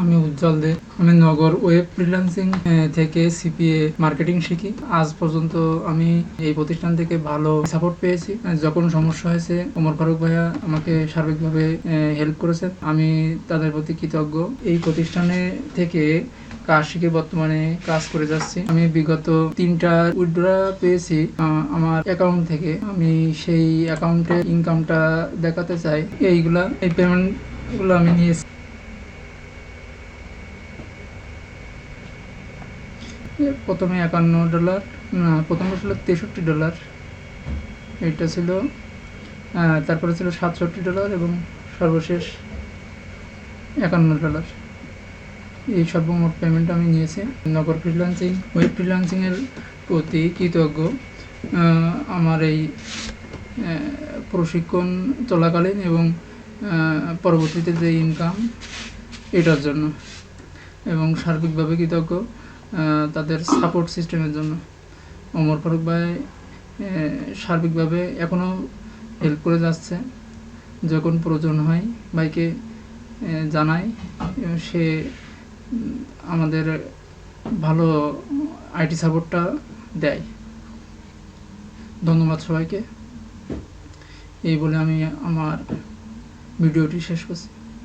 আমি উজ্জ্বল দে। আমি নগর ওয়েব ফ্রিল্যান্সিং থেকে সিপিএ মার্কেটিং শিখি। আজ পর্যন্ত আমি এই প্রতিষ্ঠান থেকে ভালো সাপোর্ট পেয়েছি। যখন সমস্যা হয়েছে, ওমর ফারুক ভাইয়া আমাকে সার্বিকভাবে হেল্প করেছে আমি তাদের প্রতি কৃতজ্ঞ। এই প্রতিষ্ঠানে থেকে কাজ শিখে বর্তমানে কাজ করে যাচ্ছি। আমি বিগত তিনটা উইথড্রা পেয়েছি আমার অ্যাকাউন্ট থেকে। আমি সেই অ্যাকাউন্টে ইনকামটা দেখাতে চাই। এইগুলা, এই পেমেন্টগুলো আমি নিয়েছি। প্রথমে একান্ন ডলার প্রথমে ছিল তেষট্টি ডলার। এটা ছিল তারপরে ছিল সাতষট্টি ডলার এবং সর্বশেষ একান্ন ডলার। এই সর্বমোট পেমেন্ট আমি নিয়েছি। নগর ফ্রিল্যান্সিং ওয়েব ফ্রিল্যান্সিংয়ের প্রতি কৃতজ্ঞ। আমার এই প্রশিক্ষণ চলাকালীন এবং পরবর্তীতে যে ইনকাম এটার জন্য। এবং সার্বিকভাবে কৃতজ্ঞ। তাদের সাপোর্ট সিস্টেমের জন্য। ওমর ফারুক ভাই সার্বিকভাবে এখনও হেল্প করে যাচ্ছে। যখন প্রয়োজন হয় ভাইকে জানায় সে আমাদের ভালো আইটি সাপোর্টটা দেয়। ধন্যবাদ সবাইকে। এই বলে আমি আমার ভিডিওটি শেষ করছি।